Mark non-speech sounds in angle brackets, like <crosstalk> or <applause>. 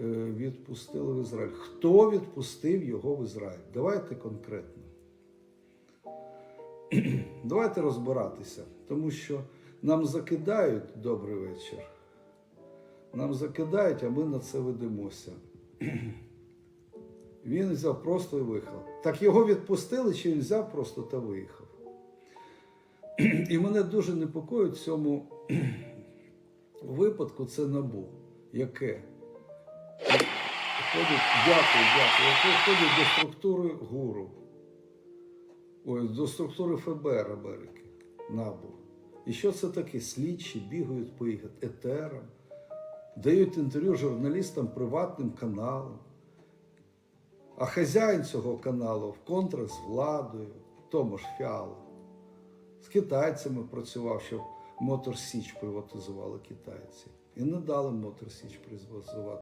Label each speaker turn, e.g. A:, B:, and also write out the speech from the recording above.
A: е, відпустили в Ізраїль. Хто відпустив його в Ізраїль? Давайте конкретно. <clears throat> Давайте розбиратися, тому що нам закидають добрий вечір. Нам закидають, а ми на це ведемося. <clears throat> Він взяв просто і виїхав. Так його відпустили, чи він взяв просто та виїхав. <clears throat> І мене дуже непокоїть в цьому випадку це набу, яке входить, дякую, дякую, яке входить до структури ГУРу, ой, до структури ФБР Америки, НАБУ. І що це таке? Слідчі бігають по етерам, дають інтерв'ю журналістам приватним каналам. А хазяїн цього каналу в контракт з владою, Томаш Фіала, з китайцями працював, щоб Мотор Січ приватизували китайці. І не дали Мотор Січ приватизувати.